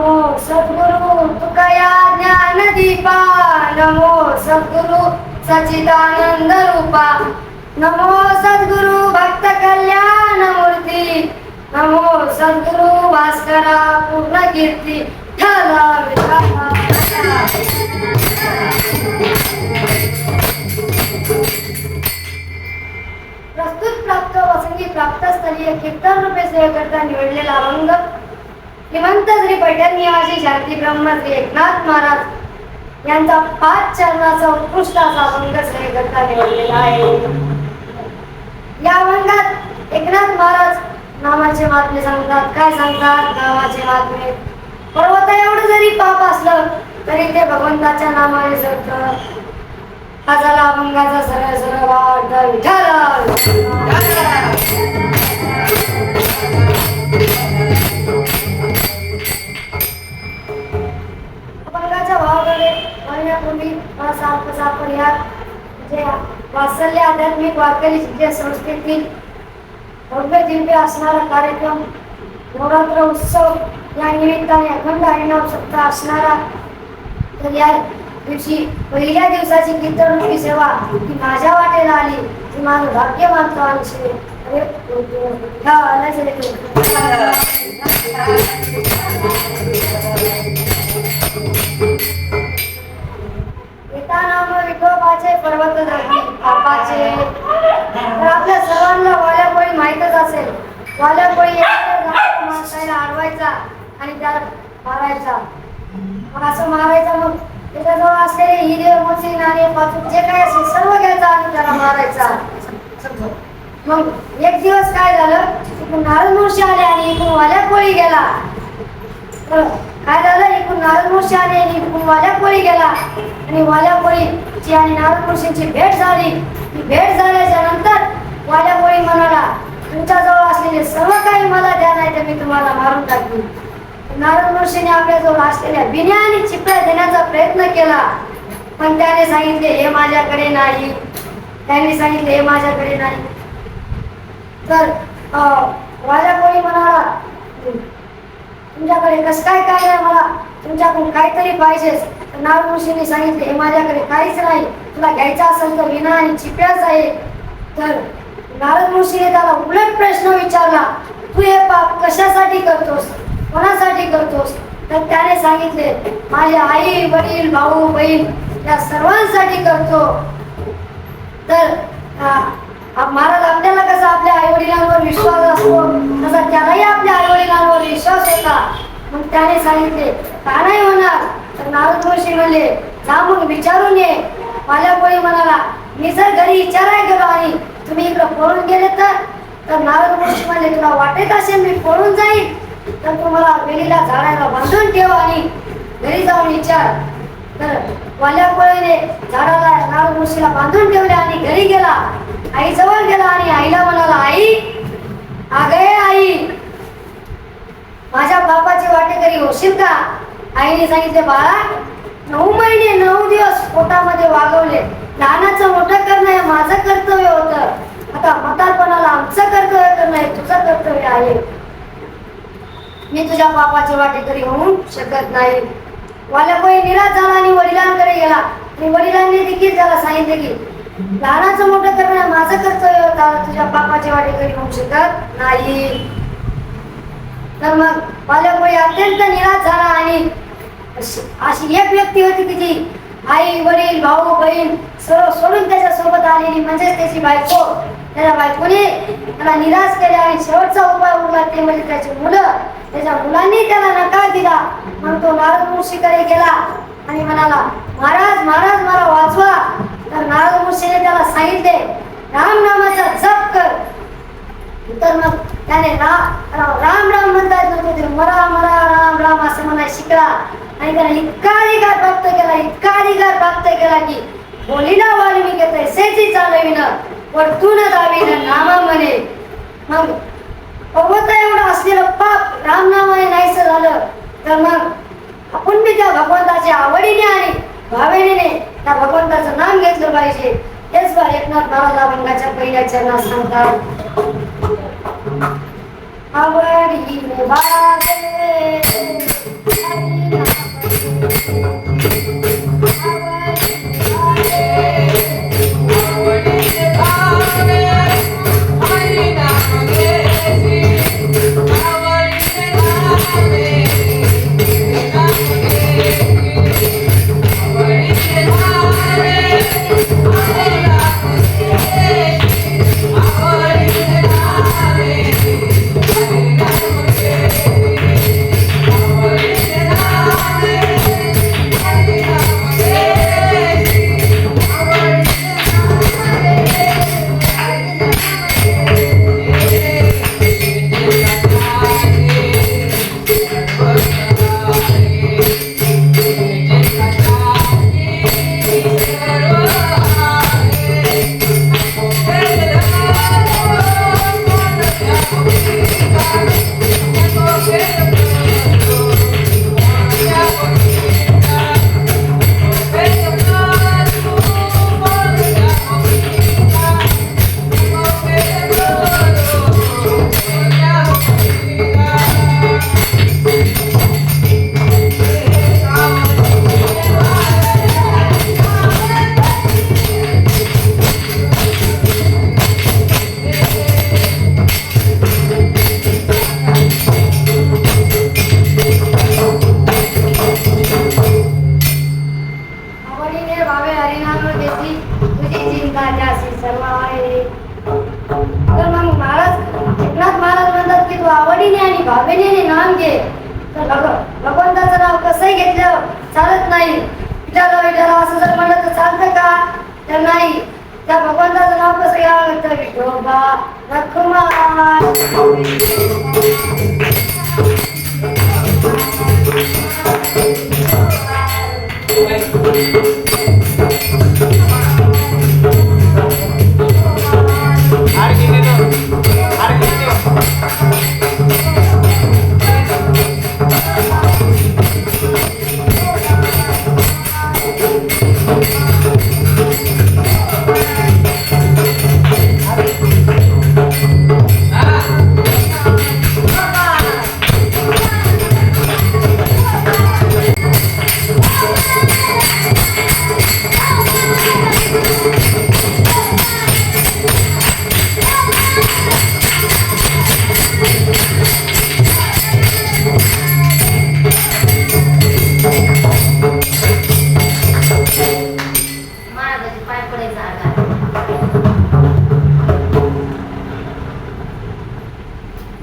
नमो सद्गुरु तुकया ज्ञानदीपा. नमो सद्गुरु सचिदानंद रूपा. नमो सद्गुरु भक्त कल्याण मूर्ती. नमो सद्गुरु भास्करा पूर्ण कीर्ती प्रस्तुत प्राप्त वसंगी प्राप्त स्थलीय कीर्तन रूपे सेवेकरता निवडलेला अभंग. श्रीमंत श्री पैठण निवासी शांती ब्रह्म एकनाथ महाराज यांचा पाच चरणाचा उत्कृष्ट असा अभंग श्रेयकर्ता निवडलेला आहे. या अभंगात एकनाथ महाराज नामाचे बातमी सांगतात. काय सांगतात? नावाचे बातमी. पर्वता एवढं जरी पाप असलं तरी ते भगवंताच्या नामाने सरतं हा झाला अभंगाचा सरळ सरळ वाट विठाला म्हणण्यापूर्वी मला या जे वात्सल्य आध्यात्मिक वारकरी शिक्षण संस्थेतील भव्य दिव्य असणारा कार्यक्रम. नवरात्र उत्सव. या निमित्ताने अखंड हरिणाम सप्ताह असणारा. तर या दिवशी पहिल्या दिवसाची कीर्तनरूपी सेवा. ही माझ्या वाटेला आली. ती माझं भाग्य मानतो आणि अरे नाम विठोबाचे पर्वत धरणी तर आपल्या सर्वांना वाल्यापोळी माहीतच असेल. वाल्यापोळी पोळी माणसाला अडवायचा आणि त्याला मारायचा. मग असं मारायचं मग? त्याच्याजवळ असलेले हिरे मोती नाणे पाचूक जे काय असेल सर्व घ्यायचा आणि त्याला मारायचा. मग एक दिवस काय झालं? नारद मुळशी आले आणि इकडून वाल्या कोळी गेला. तर काय झालं? इकडून नारद आले आणि वाल्या गेला. आणि वाल्या आणि नारद ऋषींची भेट झाली. ती भेट झाल्याच्यानंतर वाल्या म्हणाला तुमच्याजवळ असलेले सर्व काही मला द्या नाही तर मी तुम्हाला मारून टाकली नारद ऋषीने आपल्याजवळ असलेल्या बिन्या आणि चिपळ्या देण्याचा प्रयत्न केला. पण त्याने सांगितले हे माझ्याकडे नाही. त्यांनी सांगितले हे माझ्याकडे नाही. तर अं, म्हणाला तुमच्याकडे कसं काय काय नाही मला? तुमच्याकडून काहीतरी पाहिजेच. तर ऋषीने सांगितले हे माझ्याकडे काहीच नाही. तुला घ्यायचा असेल तर विना आणि चिप्याच आहे तर नारद ऋषीने त्याला उलट प्रश्न विचारला तू हे पाप कशासाठी करतोस? कोणासाठी करतोस? तर त्याने सांगितले माझ्या आई वडील भाऊ बहीण या सर्वांसाठी करतो. तर महाराज आपल्याला कसा आपल्या आई वडिलांवर विश्वास असतो? तसा त्यालाही आपल्या आई वडिलांवर विश्वास होता. मग त्याने सांगितले का नाही होणार. तर नारद ऋषी म्हणले जा मग विचारून ये. माझ्या कोणी म्हणाला मी जर घरी विचाराय गेलो आणि तुम्ही इकडं पळून गेले तर? तर नारद ऋषी म्हणले तुला वाटेत असेल मी पळून जाईल तर तुम्हाला वेलीला झाडाला बांधून ठेव आणि घरी जाऊन विचार. तर वाल्या कोळीने झाडाला नारद ऋषीला बांधून ठेवले आणि घरी गेला. आई जवळ गेला आणि आईला म्हणाला आई अगे आई माझ्या बापाची वाटेकरी होशील का? आईने सांगितले बाळा नऊ महिने नऊ दिवस पोटामध्ये वागवले. लहानाचं मोठं करणं हे माझं कर्तव्य होतं. आता म्हातारपणाला आमचं कर्तव्य करणं हे तुझं कर्तव्य आहे. मी तुझ्या बापाची वाटेकरी होऊ शकत नाही. वाल्याबाई निराश झाला आणि वडिलांकडे गेला. आणि वडिलांनी देखील त्याला सांगितले की लहानाचं मोठं करणं माझं कर्तव्य होता. तुझ्या बापाची वाटेकरी होऊ शकत नाही. तर मग वाल्याबाई अत्यंत निराश झाला आणि अशी अशी एक व्यक्ती होती की जी आई वडील भाऊ बहीण सर्व सोडून त्याच्या सोबत आलेली म्हणजेच त्याची बायको. त्याला बायकोने त्याला निराश केला आणि शेवटचा उपाय उरला ते म्हणजे त्याची मुलं. त्याच्या मुलांनी त्याला नकार दिला. मग तो नारद ऋषीकडे गेला आणि म्हणाला महाराज महाराज मला वाचवा. तर नारद ऋषीने त्याला सांगितले राम नामाचा जप कर. तर मग त्याने रा राम राम म्हणता येत ते मरा मरा राम राम असं म्हणायला शिकला आणि त्याने इतका अधिकार प्राप्त केला इतका अधिकार प्राप्त केला की बोलीला वाल्मिकी तैसेची चालविन वर्तून दाविन नामा म्हणे मग पर्वत एवढं असलेलं पाप रामनामाने नाहीस झालं तर मग आपण बी त्या भगवंताच्या आवडीने आणि भावेने त्या भगवंताचं नाम घेतलं पाहिजे हेच बा एकनाथ महाराज अभंगाच्या पहिल्या चरणात सांगतात आवडीने आवडीने नाम घे. तर भग भगवंताचं नाव कसंही घेतलं चालत नाही. विचारा विचारा असं जर म्हणलं तर चालतं का? तर नाही. त्या भगवंताचं नाव कसं घ्यावं लागतं? विठोबा रखुमार.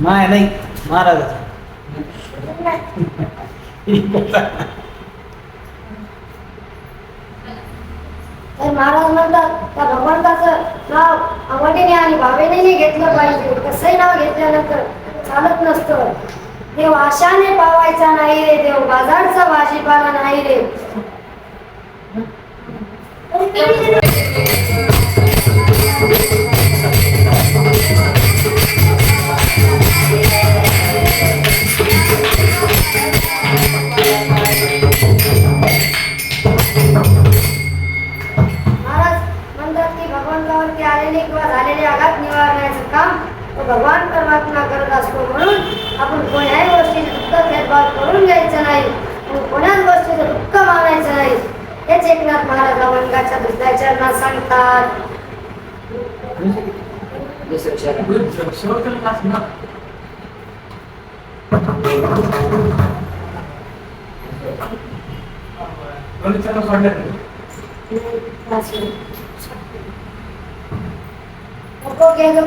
माय नाही. महाराजाचा. तर महाराज म्हणतात त्या भगवंताचं नाव आवडीने आणि भावेने घेतलं पाहिजे. कसंही नाव घेतल्यानंतर चालत नसतं. देव आशाने पावायचा नाही रे देव बाजारचा भाजीपाला नाही रे. एकनाथ महाराज अभंगाच्या दुसऱ्या चरणात सांगतात.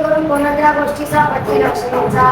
करून कोणत्या गोष्टीचा पती लक्ष्मीचा